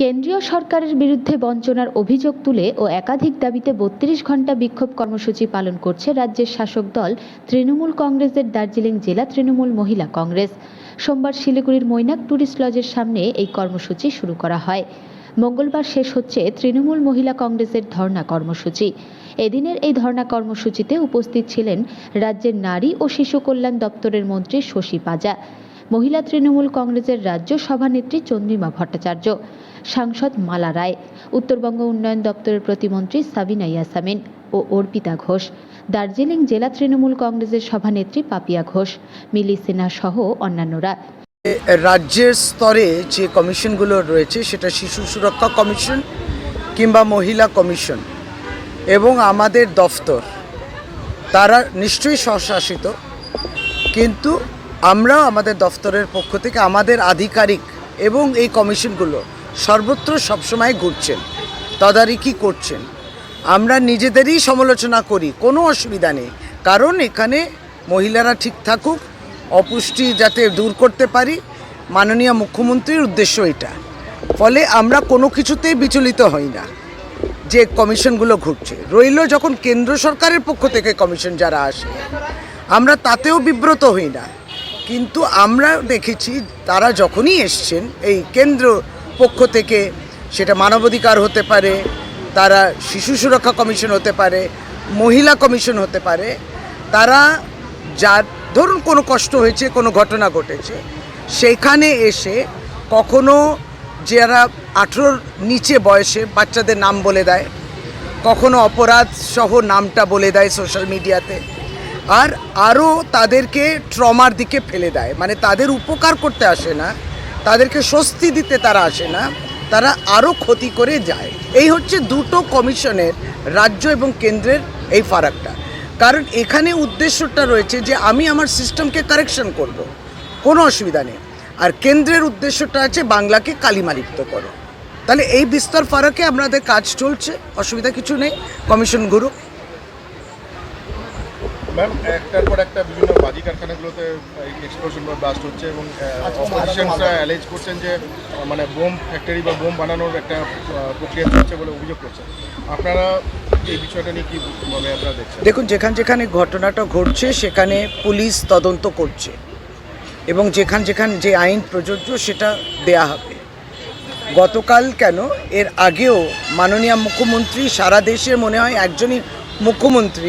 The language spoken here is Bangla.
কেন্দ্রীয় সরকারের বিরুদ্ধে বঞ্চনার অভিযোগ তুলে ও একাধিক দাবিতে বত্রিশ ঘণ্টা বিক্ষোভ কর্মসূচি পালন করছে রাজ্যের শাসক দল, তৃণমূল কংগ্রেসের দার্জিলিং জেলা তৃণমূল মহিলা কংগ্রেস। সোমবার শিলিগুড়ির মৈনাক ট্যুরিস্ট লজের সামনে এই কর্মসূচি শুরু করা হয়। মঙ্গলবার শেষ হচ্ছে তৃণমূল মহিলা কংগ্রেসের ধর্ণা কর্মসূচি। এদিনের এই ধর্ণা কর্মসূচিতে উপস্থিত ছিলেন রাজ্যের নারী ও শিশু কল্যাণ দপ্তরের মন্ত্রী শশী পাজা। মহিলা তৃণমূল কংগ্রেসের রাজ্য সভানেত্রী চন্দ্রিমা ভট্টাচার্য, সাংসদ মালা রায়, উত্তরবঙ্গ উন্নয়ন দপ্তরের প্রতিমন্ত্রী সাবিনা ইয়াসামিন ও অর্পিতা ঘোষ, দার্জিলিং জেলা তৃণমূল কংগ্রেসের সভানেত্রী পাপিয়া ঘোষ, মিলি সিনহা সহ অন্যান্যরা। রাজ্যের স্তরে যে কমিশনগুলো রয়েছে সেটা শিশু সুরক্ষা কমিশন কিংবা মহিলা কমিশন এবং আমাদের দফতর, তারা নিশ্চয়ই স্বশাসিত, কিন্তু আমরা আমাদের দফতরের পক্ষ থেকে আমাদের আধিকারিক এবং এই কমিশনগুলো সর্বত্র সবসময় ঘুরছেন, তদারকি করছেন। আমরা নিজেদেরই সমালোচনা করি, কোনো অসুবিধা নেই। কারণ এখানে মহিলারা ঠিক থাকুক, অপুষ্টি যাতে দূর করতে পারি, মাননীয় মুখ্যমন্ত্রীর উদ্দেশ্য এটা। ফলে আমরা কোনো কিছুতেই বিচলিত হই না, যে কমিশনগুলো ঘুরছে। রইল যখন কেন্দ্র সরকারের পক্ষ থেকে কমিশন যারা আসে, আমরা তাতেও বিব্রত হই না। কিন্তু আমরা দেখেছি তারা যখনই এসছেন, এই কেন্দ্র পক্ষ থেকে সেটা মানবাধিকার হতে পারে, তারা শিশু সুরক্ষা কমিশন হতে পারে, মহিলা কমিশন হতে পারে, তারা যার ধরুন কোনো কষ্ট হয়েছে, কোনো ঘটনা ঘটেছে, সেখানে এসে কখনো যারা আঠেরোর নিচে বয়সে বাচ্চাদের নাম বলে দেয়, কখনো অপরাধ সহ নামটা বলে দেয় সোশ্যাল মিডিয়াতে আর আরও তাদেরকে ট্রমার দিকে ফেলে দেয়। মানে তাদের উপকার করতে আসে না, তাদেরকে স্বস্তি দিতে তারা আসে না, তারা আরও ক্ষতি করে যায়। এই হচ্ছে দুটো কমিশনের, রাজ্য এবং কেন্দ্রের এই ফারাকটা। কারণ এখানে উদ্দেশ্যটা রয়েছে যে আমি আমার সিস্টেমকে কারেকশন করব, কোনো অসুবিধা নেই। আর কেন্দ্রের উদ্দেশ্যটা আছে বাংলাকে কালিমালিপ্ত করো। তাহলে এই বিস্তর ফারাকে আমাদের কাজ চলছে, অসুবিধা কিছু নেই। কমিশন গুরু ম্যাম একটার পর একটা বিভিন্ন বাজি কারখানাগুলোতে এক্সপ্লোশন বা ব্লাস্ট হচ্ছে এবং অপোজিশনসরা অ্যালেজ করছেন যে মানে বোম ফ্যাক্টরি বা বোম বানানোর একটা প্রক্রিয়া চলছে বলে অভিযোগ করছেন। আপনারা এই বিষয়টা নিয়ে কীভাবে আপনারা দেখছেন? দেখুন যেখানে যেখানে ঘটনাটা ঘটছে সেখানে পুলিশ তদন্ত করছে। এবং যেখান যেখান যে আইন প্রযোজ্য সেটা দেয়া হবে। গতকাল কেন? এর আগেও মাননীয় মুখ্যমন্ত্রী সারা দেশের মনে হয় একজনই মুখ্যমন্ত্রী